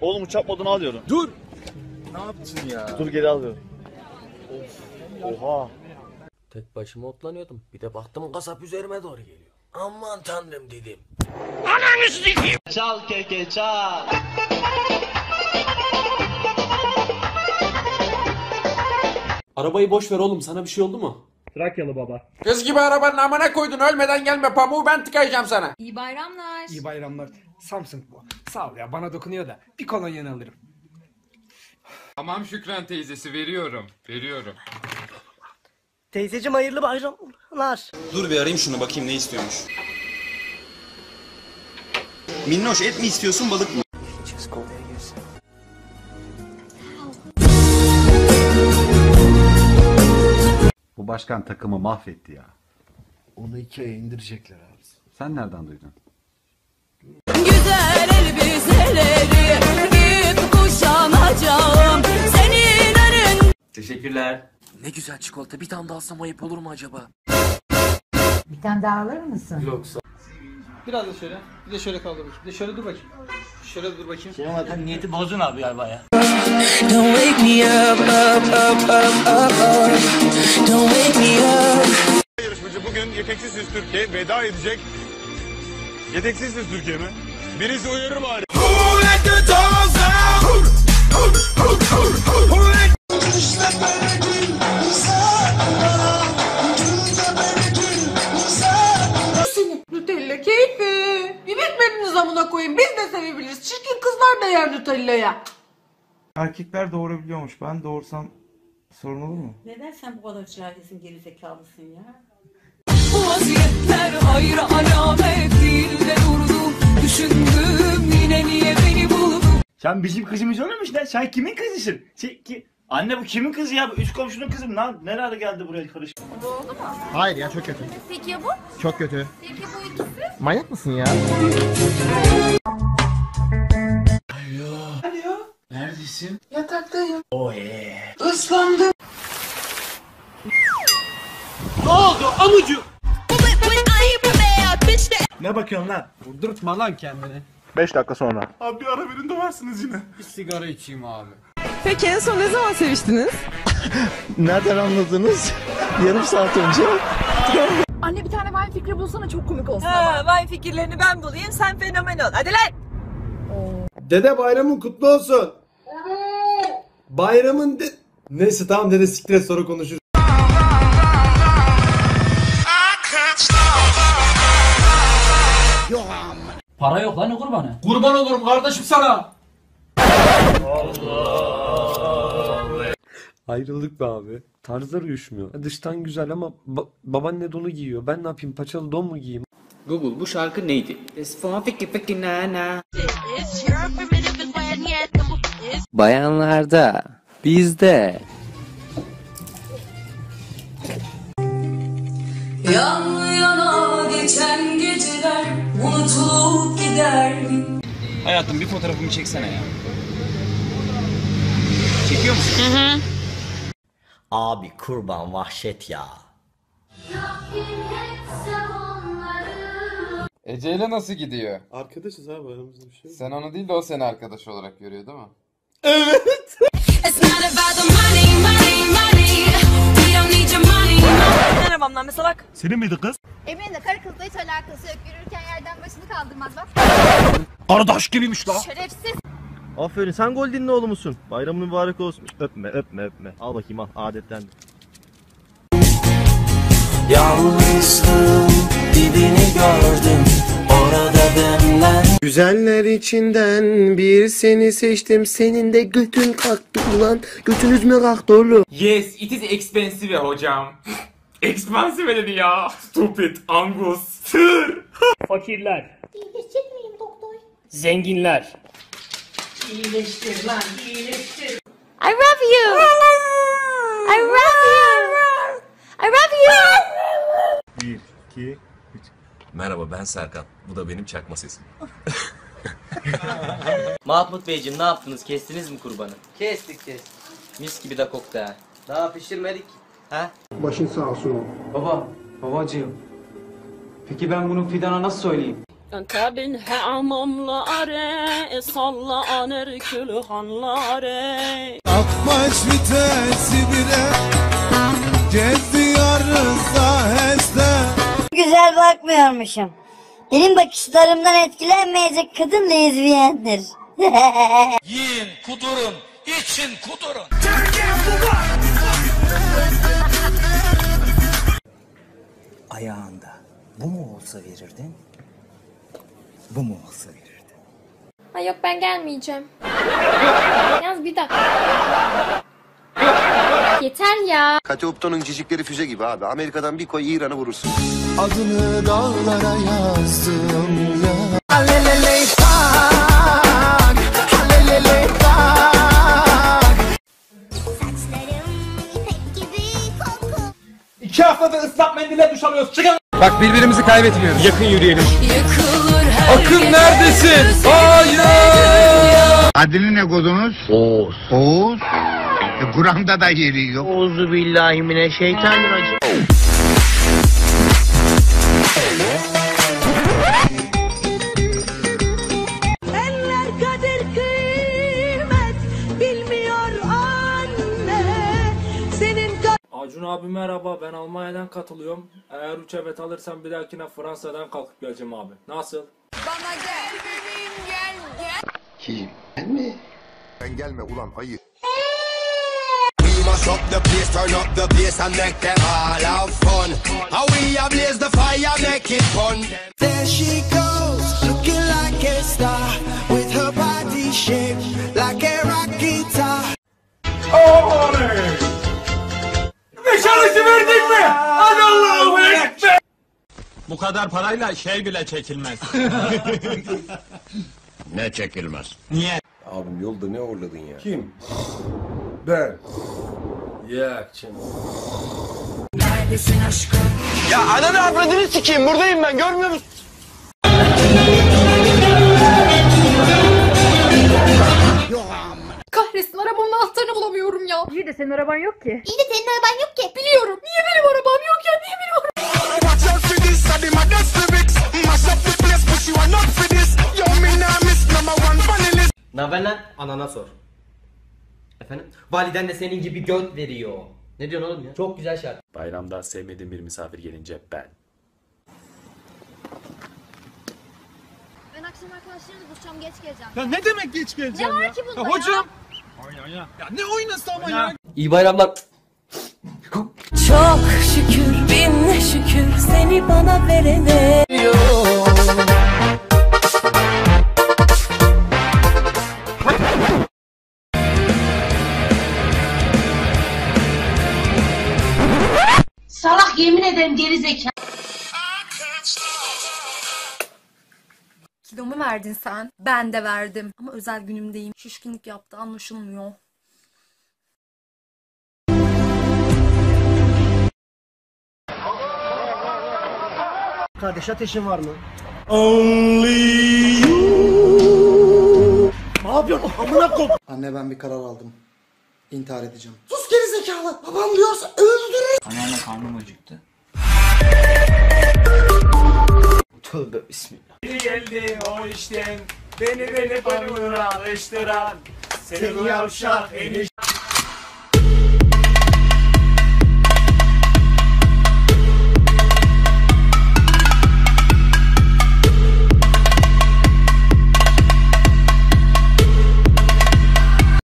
Oğlum uçak modunu alıyorum. Dur. Ne yaptın ya? Dur geri alıyorum. Oha. Tek başıma otlanıyordum. Bir de baktım kasap üzerime doğru geliyor. Aman tanrım dedim. Çal keke çal. Arabayı boş ver oğlum sana bir şey oldu mu? Trakyalı baba. Kız gibi arabanın amına koydun ölmeden gelme pamuğu ben tıkayacağım sana. İyi bayramlar. İyi bayramlar. Samsung bu. Sağ ol ya bana dokunuyor da. Bir kolonyanı alırım. Tamam Şükran teyzesi veriyorum. Veriyorum. Teyzeciğim hayırlı bayramlar. Dur bir arayayım şunu bakayım ne istiyormuş. Minnoş et mi istiyorsun balık mı? Bu başkan takımı mahvetti ya. Onu ikiye indirecekler abi. Sen nereden duydun? Güzel elbiseleri giyip kuşanacağım. Senin önün Teşekkürler. Ne güzel çikolata. Bir tane daha alsam ayıp olur mu acaba? Bir tane daha alır mısın? Yoksa. Biraz da şöyle. Bir de şöyle kaldır bakayım. Bir de şöyle dur bakayım. Şöyle dur bakayım. Senin zaten niyeti bozdun abi galiba ya. Don't wake me up, up, up, up, up, up. Don't wake me up. Yarışmacı bugün Yeteksiziz Türkiye veda edecek. Yeteksiziz Türkiye mi? Birisi uyarır bari. Nutella keyfi. Bir bitmediniz amına koyayım. Biz de sevebiliriz. Çirkin kızlar da yer Nutella'ya. Erkekler doğurabiliyormuş. Ben doğursam sorun olur mu? Neden sen bu kadar cahilsin gerizekalısın ya? Bu vaziyetler hayır alamet değil de durdum. Düşündüm yine niye beni buldun? Sen bizim kızımız olmamış lan. Sen kimin kızısın? Sen, ki... Anne bu kimin kızı ya? Bu üst komşunun kızı mı? Lan nerede geldi buraya karış? Hayır ya çok kötü. Peki ya bu? Çok kötü. Peki bu ikisi? Manyak mısın ya? Neredesin? Yataktayım. Yeah. Islandım. Ne oldu amucu? Ne bakıyorsun lan? Vurdurtma lan kendini. 5 dakika sonra. Abi bir ara verin döversiniz yine. Bir sigara içeyim abi. Peki en son ne zaman seviştiniz? Nereden anladınız? Yarım saat önce. Anne bir tane Vine fikri bulsana çok komik olsun ama. Vine fikirlerini ben bulayım sen fenomen ol. Hadi lan. Dede bayramın kutlu olsun. Bayramın de... Neyse tamam dede siktir sonra konuşuruz. Para yok lan ne kurbanı? Kurban olurum kardeşim sana. Ayrıldık be abi. Tarzlar uyuşmuyor. Dıştan güzel ama ba- babaanne donu giyiyor. Ben ne yapayım paçalı don mu giyeyim? Google bu şarkı neydi? Bayanlarda. Bizde. Yan yana geçen geceler unutulup gider mi? Hayatım bir fotoğrafımı çeksene ya. Çekiyor musun? Abi kurban vahşet ya. Ece ile nasıl gidiyor? Arkadaşız abi aramızda bir şey Sen onu değil de o seni arkadaş olarak görüyor değil mi? It's Arabamdan mesela bak. Senin miydi kız? Emin'le karı kızla hiç alakası yok. Yürürken yerden başını kaldırmaz bak. Kardeş gibiymiş lan. Şerefsiz. Aferin sen Goldin'in oğlu musun? Bayramın mübarek olsun. Öpme öpme öpme. Al bakayım al adetlendi. Yalnızlığın dibini gördüm. Orada demlen. Güzeller içinden bir seni seçtim. Senin de götün kalktı ulan. Götünüz mü kalktı oğlum? Yes, it is expensive hocam. Expensive dedi ya. Stupid Angus. Tır. Fakirler. İyileşecek miyim doktor? Zenginler. I love you. I love you. I love you. 1, 2, Merhaba ben Serkan. Bu da benim çakma sesim. Mahmut Beyciğim ne yaptınız? Kestiniz mi kurbanı? Kestik kestik. Mis gibi de koktu ha. Daha pişirmedik. Ha? Başın sağ olsun. Baba, babacığım. Peki ben bunu Fidan'a nasıl söyleyeyim? Antep'in hamamları salla aner külhanları Akbaş vitesi bire Geziyoruz aheste Güzel bakmıyormuşum. Benim bakışlarımdan etkilenmeyecek kadın lezbiyendir. Yiyin, kudurun, için kudurun. Ayağında bu mu olsa verirdin? Bu mu olsa verirdin? Ay yok ben gelmeyeceğim. Yalnız bir dakika. Yeter ya. Kateopton'un cicikleri füze gibi abi. Amerika'dan bir koy İran'ı vurursun. Adını dağlara yazdım ya mendille duş alıyoruz. Çıkın. Bak birbirimizi kaybetmiyoruz. Yakın yürüyelim. Akın neredesin? Hayır. Adını ne kodunuz? Oğuz Oğuz? E, Kur'an'da da yeri yok Oğuzu billahi mineşşeytanirracim. Abi merhaba ben Almanya'dan katılıyorum. Eğer 3 evet alırsam bir dahakine Fransa'dan kalkıp geleceğim abi. Nasıl? Bana gel bebeğim gel gel Kim? Ben mi? Ben gelme ulan ayı. Mash up the place, turn up the bass and make them all have fun How we ablaze the fire, make it fun There she goes, looking like a star With her body shaped like a rock guitar Nişanlısı mi? Hadi Allah'ım ekber. Bu kadar parayla şey bile çekilmez. Ne çekilmez Niye? Abim yolda ne orladın ya? Kim? Yok şimdi. Neredesin aşkım Ya ananı avradını sikeyim buradayım ben görmüyor musun? Kahretsin arabamın anahtarını bulamıyorum ya. İyi de senin araban yok ki. İyi de senin araban yok lan? Anana sor. Efendim? Validen de senin gibi göt veriyor. Ne diyorsun oğlum ya? Çok güzel şarkı. Bayramda sevmediğim bir misafir gelince ben. Ben akşam arkadaşlarımla buluşacağım geç geleceğim. Ya ne demek geç geleceğim Ne var ya? ki bunda ya? ya? Hocam. Ya ne oynası ama ya? İyi bayramlar. Çok şükür bin şükür seni bana verene Salak geri zeka. Kilomu verdin sen. Ben de verdim. Ama özel günümdeyim. Şişkinlik yaptı anlaşılmıyor. Kardeş ateşin var mı? Anne ben bir karar aldım. İntihar edeceğim. Anneanne karnım acıktı. Tövbe bismillah. Biri geldi o işten. Beni beni bana alıştıran. Seni yavşak enişte.